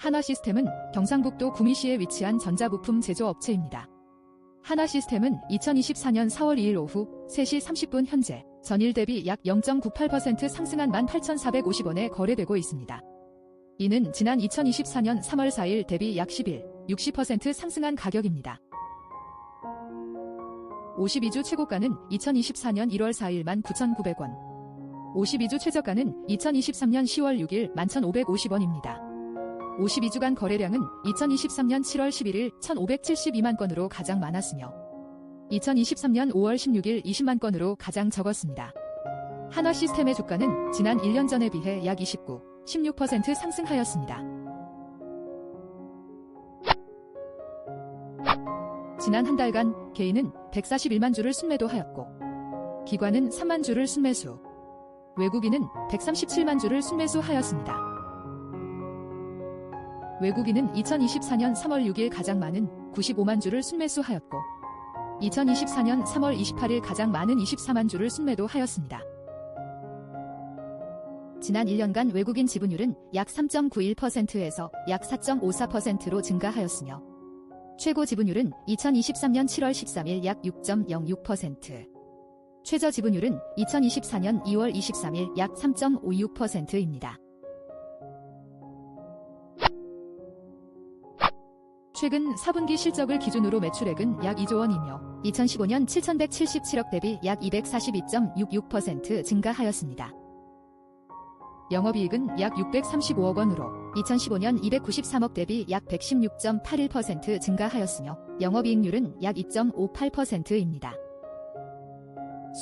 하나시스템은 경상북도 구미시에 위치한 전자부품 제조업체입니다. 하나시스템은 2024년 4월 2일 오후 3시 30분 현재 전일 대비 약 0.98% 상승한 18,450원에 거래되고 있습니다. 이는 지난 2024년 3월 4일 대비 약 11, 60% 상승한 가격입니다. 52주 최고가는 2024년 1월 4일 19,900원, 52주 최저가는 2023년 10월 6일 11,550원입니다. 52주간 거래량은 2023년 7월 11일 1,572만 건으로 가장 많았으며 2023년 5월 16일 20만 건으로 가장 적었습니다. 한화 시스템의 주가는 지난 1년 전에 비해 약 29, 16% 상승하였습니다. 지난 한 달간 개인은 141만 주를 순매도하였고 기관은 3만 주를 순매수, 외국인은 137만 주를 순매수하였습니다. 외국인은 2024년 3월 6일 가장 많은 95만 주를 순매수하였고 2024년 3월 28일 가장 많은 24만 주를 순매도 하였습니다. 지난 1년간 외국인 지분율은 약 3.91%에서 약 4.54%로 증가하였으며 최고 지분율은 2023년 7월 13일 약 6.06%, 최저 지분율은 2024년 2월 23일 약 3.56%입니다. 최근 4분기 실적을 기준으로 매출액은 약 2조 원이며 2015년 7,177억 대비 약 240.66% 증가하였습니다. 영업이익은 약 635억 원으로 2015년 293억 대비 약 116.81% 증가하였으며 영업이익률은 약 2.58%입니다.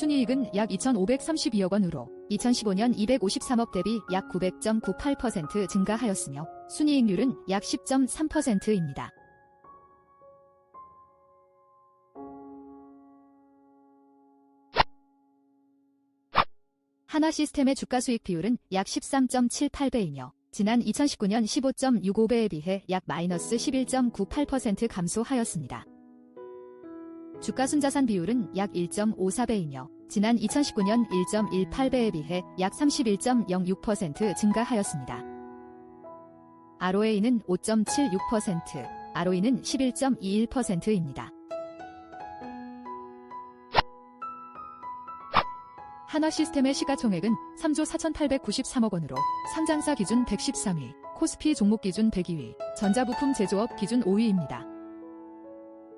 순이익은 약 2,532억 원으로 2015년 253억 대비 약 900.98% 증가하였으며 순이익률은 약 10.3%입니다. 하나 시스템의 주가 수익 비율은 약 13.78배이며 지난 2019년 15.65배에 비해 약 마이너스 11.98% 감소하였습니다. 주가 순자산 비율은 약 1.54배이며 지난 2019년 1.18배에 비해 약 31.06% 증가하였습니다. ROA는 5.76%, ROE는 11.21%입니다. 하나 시스템의 시가총액은 3조 4,893억 원으로 상장사 기준 113위, 코스피 종목 기준 102위, 전자부품 제조업 기준 5위입니다.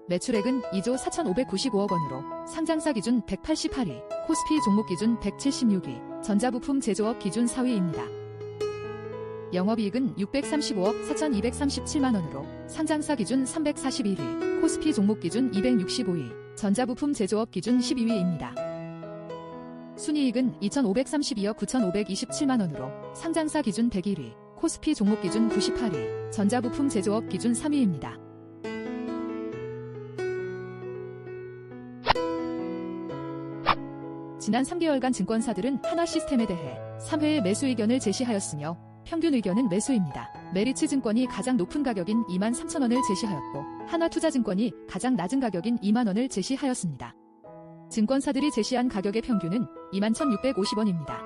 매출액은 2조 4,595억 원으로 상장사 기준 188위, 코스피 종목 기준 176위, 전자부품 제조업 기준 4위입니다. 영업이익은 635억 4,237만 원으로 상장사 기준 341위, 코스피 종목 기준 265위, 전자부품 제조업 기준 12위입니다. 순이익은 2,532억 9,527만 원으로 상장사 기준 101위, 코스피 종목 기준 98위, 전자부품 제조업 기준 3위입니다. 지난 3개월간 증권사들은 하나 시스템에 대해 3회의 매수 의견을 제시하였으며 평균 의견은 매수입니다. 메리츠 증권이 가장 높은 가격인 2만 3천 원을 제시하였고 하나투자증권이 가장 낮은 가격인 2만 원을 제시하였습니다. 증권사들이 제시한 가격의 평균은 21,650원입니다.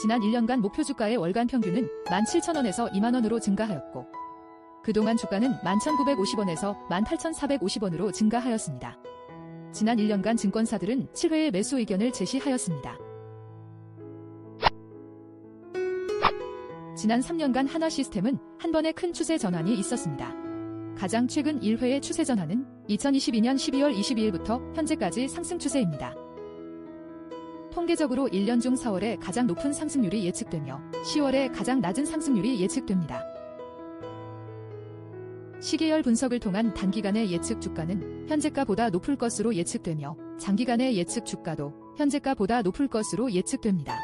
지난 1년간 목표 주가의 월간 평균은 17,000원에서 2만원으로 증가하였고 그동안 주가는 11,950원에서 18,450원으로 증가하였습니다. 지난 1년간 증권사들은 7회의 매수 의견을 제시하였습니다. 지난 3년간 하나 시스템은 한 번의 큰 추세 전환이 있었습니다. 가장 최근 1회의 추세 전환은 2022년 12월 22일부터 현재까지 상승 추세입니다. 통계적으로 1년 중 4월에 가장 높은 상승률이 예측되며 10월에 가장 낮은 상승률이 예측됩니다. 시계열 분석을 통한 단기간의 예측 주가는 현재가보다 높을 것으로 예측되며 장기간의 예측 주가도 현재가보다 높을 것으로 예측됩니다.